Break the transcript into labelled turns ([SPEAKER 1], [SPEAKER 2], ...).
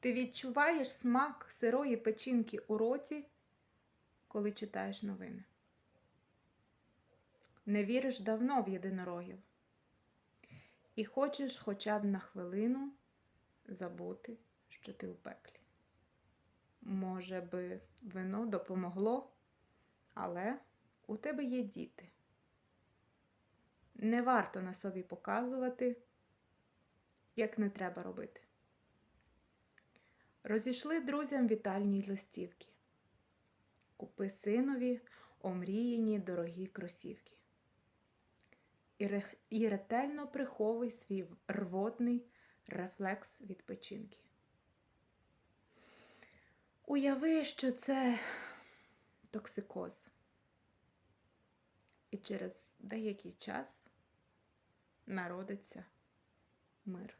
[SPEAKER 1] Ти відчуваєш смак сирої печінки у роті, коли читаєш новини. Не віриш давно в єдинорогів. І хочеш хоча б на хвилину забути, що ти у пеклі. Може би, вино допомогло, але у тебе є діти. Не варто на собі показувати, як не треба робити. Розійшли друзям вітальні листівки. Купи синові омріяні дорогі кросівки. І, ретельно приховуй свій рвотний рефлекс відпочинки. Уяви, що це токсикоз. І через деякий час народиться мир.